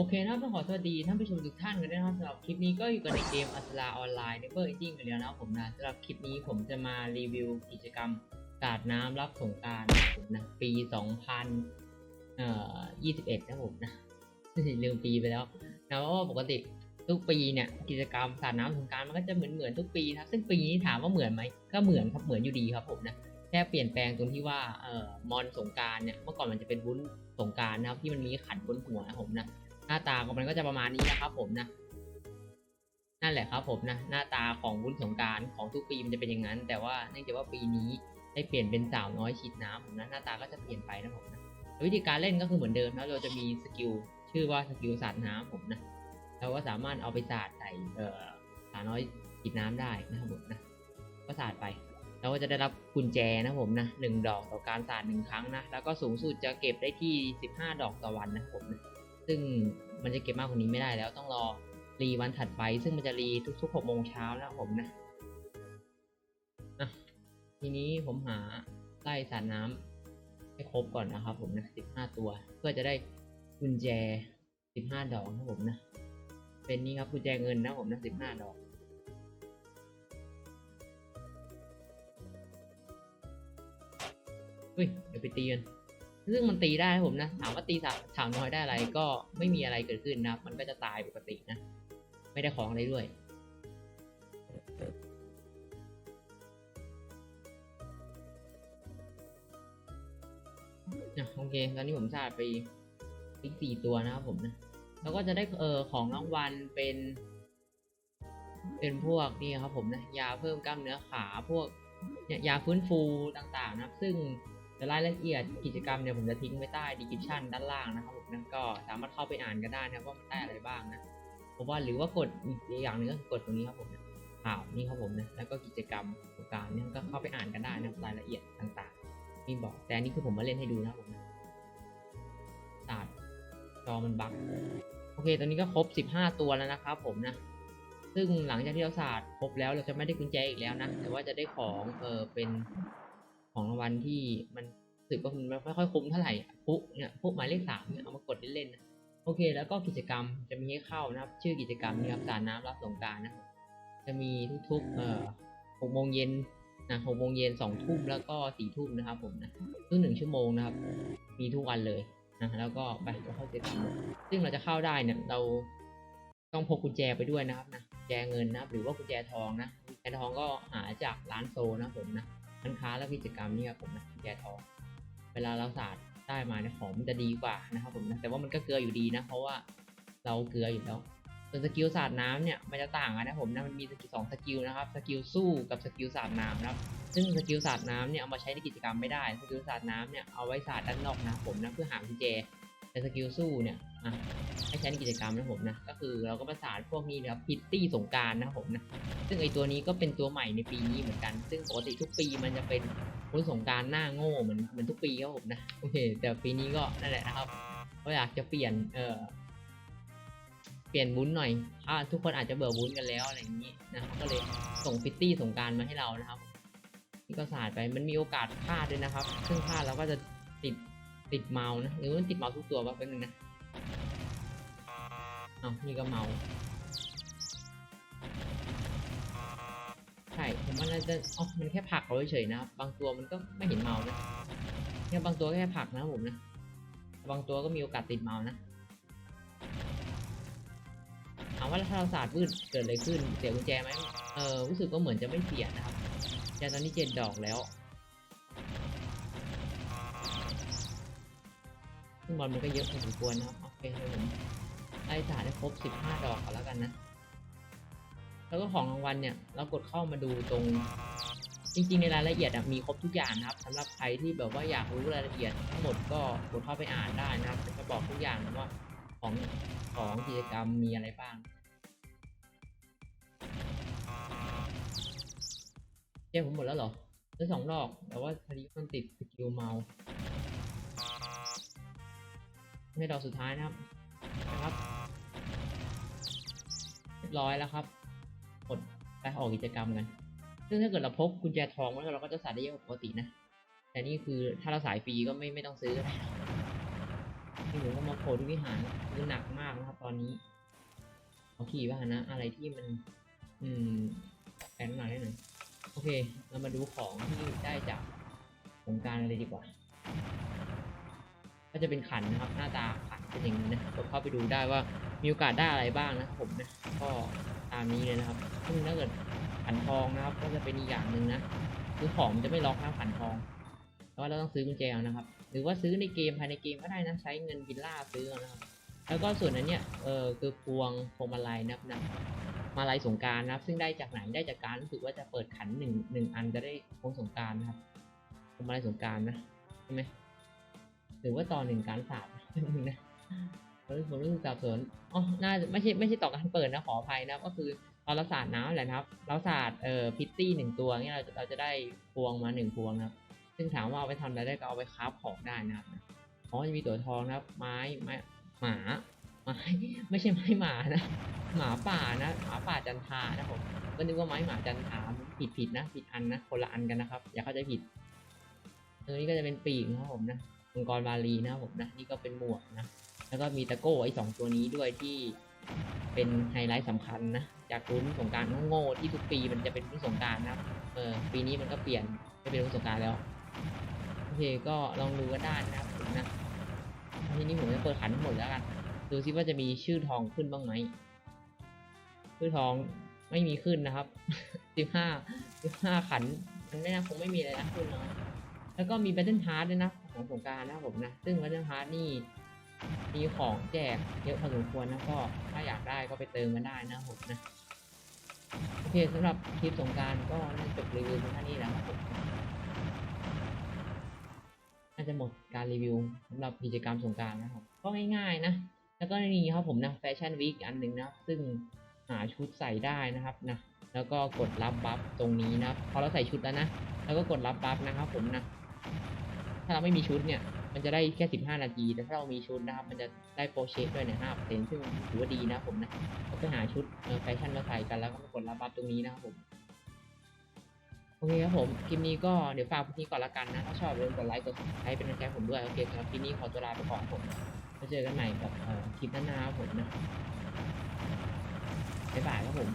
โอเคนะครับต้องขอสวัสดีท่านผู้ชมทุกท่านกันด้วยนะครับสำหรับคลิปนี้ก็อยู่กันในเกมอัสลาออนไลน์เนเวอร์เอจิ้งกันแล้วนะผมนะสำหรับคลิปนี้ผมจะมารีวิวกิจกรรมสาดน้ำรับสงกรารผมนะปี 2000เอ่อ21นะผมนะลืมปีไปแล้วนะเพราะว่าปกติทุกปีเนี่ยกิจกรรมสาดน้ำสงการมันก็จะเหมือนเหมือนทุกปีครับซึ่งปีนี้ถามว่าเหมือนไหมก็เหมือนครับเหมือนอยู่ดีครับผมนะแค่เปลี่ยนแปลงตรงที่ว่าเอ่อมอนสงการเนี่ยเมื่อก่อนมันจะเป็นวุ้นสงการนะครับที่มันมีขันบนหัวนะผมนะ น้าตาของมันก็จะประมาณนี้นะครับผมนะ นั่นแหละครับผมนะ หน้าตาของวุ้นสงการของทุกปีมันจะเป็นอย่างนั้น แต่ว่าเนื่องจากว่าปีนี้ได้เปลี่ยนเป็นสาวน้อยฉีดน้ำผมนะหน้าตาก็จะเปลี่ยนไปนะผมนะวิธีการเล่นก็คือเหมือนเดิมนะเราจะมีสกิลชื่อว่าสกิลสาดน้ำผมนะเราก็สามารถเอาไปสาดใส่เอ่อสาวน้อยฉีดน้ำได้นะครับผมนะก็สาดไปเราก็จะได้รับกุญแจนะผมนะหนึ่งดอกต่อการสาดหนึ่งครั้งนะแล้วก็สูงสุดจะเก็บได้ที่ 15 ดอกต่อวันนะผมนะ ซึ่งมันจะเก็บมากกว่านี้ไม่ได้แล้วต้องรอรีวันถัดไป ซึ่งมันจะรีทุกๆหกโมงเช้านะผมนะอะทีนี้ผมหาไล่สารน้ำให้ครบก่อนนะครับ ผมนะสิบห้าตัว เพื่อจะได้กุญแจสิบห้าดอกนะผมนะ เป็นนี้ครับกุญแจเงินนะผมนะสิบห้าดอกเฮ้ยเดี๋ยวไปตีกัน ซึ่งมันตีได้ผมนะ ถามว่าตีสาวสาวน้อยได้อะไรก็ไม่มีอะไรเกิดขึ้นนะมันก็จะตายปกตินะ ไม่ได้ของอะไรด้วย โอเค ตอนนี้ผมชาร์จไปอีกสี่ตัวนะครับผมนะ แล้วก็จะได้เออของรางวัลเป็น เป็นพวกนี่ครับผมนะ ยาเพิ่มกล้ามเนื้อขาพวกยยาฟื้นฟูต่างๆนะครับ ซึ่ง แต่รายละเอียดกิจกรรมเนี่ยผมจะทิ้งไว้ใต้ดีคริปชันด้านล่างนะครับผมนั่นก็สามารถเข้าไปอ่านกันได้นะครับว่ามันได้อะไรบ้างนะผมว่าหรือว่ากดอีกอย่างหนึ่งก็คือกดตรงนี้ครับผมนะข่าวนี่ครับผมนะแล้วก็กิจกรรมต่างๆเนี่ยก็เข้าไปอ่านกันได้นะรายละเอียดต่างๆนี่บอกแต่อันนี้คือผมมาเล่นให้ดูนะครับผมนะศาสตร์จอมันบั๊กโอเคตอนนี้ก็ครบ 15 ตัวแล้วนะครับผมนะซึ่งหลังจากที่เราศาสตร์ครบแล้วเราจะไม่ได้กุญแจอีกแล้วนะแต่ว่าจะได้ของเออเป็น ของรางวัลที่มันสึกว่ามันไม่ค่อยคุ้มเท่าไหร่ปุ๊เนี่ยปุ๊หมายเลขสามเนี่ยเอามากดเล่นๆนะโอเค แล้วก็กิจกรรมจะมีให้เข้านะครับ ชื่อกิจกรรมนี่ครับสาดน้ำรับสงการนะครับจะมีทุกๆเอ่อหกโมงเย็นนะหกโมงเย็นสองทุ่มแล้วก็สี่ทุ่มนะครับผมนะซึ่งหนึ่งชั่วโมงนะครับ มีทุกวันเลยนะแล้วก็ไปเข้ากิจกรรมซึ่งเราจะเข้าได้เนี่ยเราต้องพกกุญแจไปด้วยนะครับนะกุญแจเงินนะครับหรือว่ากุญแจทองนะกุญแจทองก็หาจากร้านโซนะผมนะ ร้านค้าและกิจกรรมนี่ครับผมนะกุญแจทองเวลาเราสาดได้มาเนี่ยของมันจะดีกว่านะครับผมนะแต่ว่ามันก็เกลืออยู่ดีนะ เพราะว่าเราเกลืออยู่แล้วส่วนสกิลสาดน้ำเนี่ยมันจะต่างกันนะผมนะมันมีสกิลสองสกิลนะครับสกิลสู้กับสกิลสาดน้ำนะครับซึ่งสกิลสาดน้ำเนี่ยเอามาใช้ในกิจกรรมไม่ได้สกิลสาดน้ำเนี่ยเอาไว้สาดด้านนอกนะครับผมนะเพื่อหากุญแจ แต่สกิลสู้เนี่ยอะให้ใช้ในกิจกรรมนะผมนะ ก็คือเราก็ประสานพวกนี้นะครับพิตตี้สงการนะผมนะ ซึ่งไอตัวนี้ก็เป็นตัวใหม่ในปีนี้เหมือนกัน ซึ่งปกติทุกปีมันจะเป็นวุ้นสงการหน้าโง่เหมือนเหมือนทุกปีครับผมนะ โอเค แต่ปีนี้ก็นั่นแหละนะครับ ก็อยากจะเปลี่ยน เอ่อเปลี่ยนวุ้นหน่อยถ้าทุกคนอาจจะเบื่อวุ้นกันแล้วอะไรอย่างนี้นะก็เลยส่งพิตตี้สงการมาให้เรานะครับ นี่ก็สาดไป มันมีโอกาสพลาดด้วยนะครับ ซึ่งพลาดเราก็จะติด ติดเมาส์นะหรือว่ามันติดเมาส์ทุกตัววะแป๊บนึงนะเอานี่ก็เมาใช่ผมว่าน่าจะอ๋อมันแค่ผลักเราเฉยๆนะครับบางตัวมันก็ไม่เห็นเมานะแค่บางตัวแค่ผลักนะผมนะบางตัวก็มีโอกาสติดเมานะถามว่าถ้าเราศาสาดวืดเกิดอะไรขึ้นเสียกุญแจไหมเออรู้สึกว่าเหมือนจะไม่เสียนะครับแต่ตอนนี้เจ็ดดอกแล้ว ซึ่งบอลมันก็เยอะพอสมควรนะครับโอเคเดี๋ยวผมไล่สาดให้ครบ 15 ดอกก่อนแล้วกันนะ แล้วก็ของรางวัลเนี่ย เรากดเข้ามาดูตรง จริง ๆ ในรายละเอียดมีครบทุกอย่างนะครับสำหรับใครที่แบบว่าอยากรู้รายละเอียดทั้งหมดก็กดเข้าไปอ่านได้นะครับจะบอกทุกอย่างนะว่าของของกิจกรรมมีอะไรบ้างเจ้ผมหมดแล้วเหรอได้สองดอกแต่ว่าพอดีมันติดสกิลเมาส์ ให้ดอกสุดท้ายนะครับนะครับเรียบร้อยแล้วครับกดไปออกกิจกรรมกัน ซึ่งถ้าเกิดเราพกกุญแจทองไว้เราก็จะสายได้เยอะกว่าปกตินะ แต่นี่คือถ้าเราสายฟรีก็ไม่ไม่ต้องซื้อได้ที่ผมก็มาโผล่ที่วิหารคือหนักมากนะครับ ตอนนี้เอาขี่ว่านะ อะไรที่มัน อืมแอนมาได้หน่อยโอเค เรามาดูของที่ได้จากสงการเลยดีกว่า ก็จะเป็นขันนะครับ หน้าตาขันเป็นอย่างนี้นะกดเข้าไปดูได้ว่ามีโอกาสได้อะไรบ้างนะผมนะก็ตามนี้เลยนะครับซึ่งถ้าเกิดขันทองนะครับ ก็จะเป็นอีกอย่างหนึ่งนะคือของจะไม่ล็อกนะขันทองเพราะว่าเราต้องซื้อกุญแจนะครับ หรือว่าซื้อในเกมภายในเกมก็ได้นะใช้เงินบิลล่าซื้อนะครับ แล้วก็ส่วนนั้นเนี่ยเออคือพวงพวงมาลัยนะครับนะมาลัยสงการนะครับ ซึ่งได้จากไหนได้จากการรู้สึกว่าจะเปิดขันหนึ่งหนึ่งอันจะได้พวงสงการนะครับพวงมาลัยสงการนะใช่ไหม หรือว่าต่อหนึ่งการสาบนะผมรู้ผมรู้สึกสับสนอ๋อน่าจะไม่ใช่ไม่ใช่ต่อการเปิดนะขออภัยนะ ก็คือตอนเราสาดน้ำแหละนะครับ เราสาดเอ่อพิตตี้หนึ่งตัวเนี่ยเราจะเราจะได้พวงมาหนึ่งพวงนะครับ ซึ่งถามว่าเอาไปทำอะไรได้ก็เอาไปคราฟของได้นะครับอ๋อจะมีตัวทองนะครับ ไม้ไม้หมาไม้ไม่ใช่ไม้หมานะหมาป่านะหมาป่าจันทรานะผมก็นึกว่าไม้หมาจันทราผิดผิดนะผิดอันนะคนละอันกันนะครับ อย่าเข้าใจผิดตัวนี้ก็จะเป็นปีกนะครับผมนะ มังกรบาลีนะผมนะนี่ก็เป็นหมวกนะแล้วก็มีตะโก้ไอ้สองตัวนี้ด้วยที่เป็นไฮไลท์สำคัญนะจากรุ่นสงกรารโง่ๆที่ทุกปีมันจะเป็นรุ่นสงการนะเออปีนี้มันก็เปลี่ยนไม่เป็นรุ่นสงการแล้วโอเคก็ลองดูกันได้นะครับผมนะทีนี้ผมจะเปิดขันทั้งหมดแล้วกันดูซิว่าจะมีชื่อทองขึ้นบ้างไหมชื่อทองไม่มีขึ้นนะครับสิบห้าสิบห้าขันมันไม่น่าคงไม่มีอะไรนะขึ้นเนาะแล้วก็มีแบตเทิลพาร์ด้วยนะ ของสงการนะครับผมนะ ซึ่งแบตเทิลพาร์นี่มีของแจกเยอะพอสมควรนะก็ถ้าอยากได้ก็ไปเติมกันได้นะผมนะโอเคสำหรับคลิปสงการก็น่าจบรีวิวเท่านี้แล้วครับผมน่าจะหมดการรีวิวสำหรับกิจกรรมสงการนะครับก็ง่ายๆนะแล้วก็นี่ครับผมนะแฟชั่นวีคอันหนึ่งนะซึ่งหาชุดใส่ได้นะครับนะแล้วก็กดรับบัฟตรงนี้นะครับพอเราใส่ชุดแล้วนะ แล้วก็กดรับบัฟนะครับผมนะ ถ้าเราไม่มีชุดเนี่ย มันจะได้แค่ 15 นาที แต่ถ้าเรามีชุดนะครับ มันจะได้โปรเชคด้วยเนี่ย5เซนซึ่งถือว่าดีนะผมนะก็ไปหาชุดแฟชั่นมาใส่กันแล้วก็มากดรับบัฟตรงนี้นะครับผมโอเคครับผม คลิปนี้ก็เดี๋ยวฝากพวกนี้ก่อนละกันนะ ถ้าชอบอย่าลืมกดไลค์ กด subscribe เป็นกำลังใจผมด้วย โอเคสำหรับ คลิปนี้ขอตัวลาไปก่อนครับผมแล้วเจอกันใหม่กับคลิปหน้าๆครับผมนะบ๊ายบายครับผม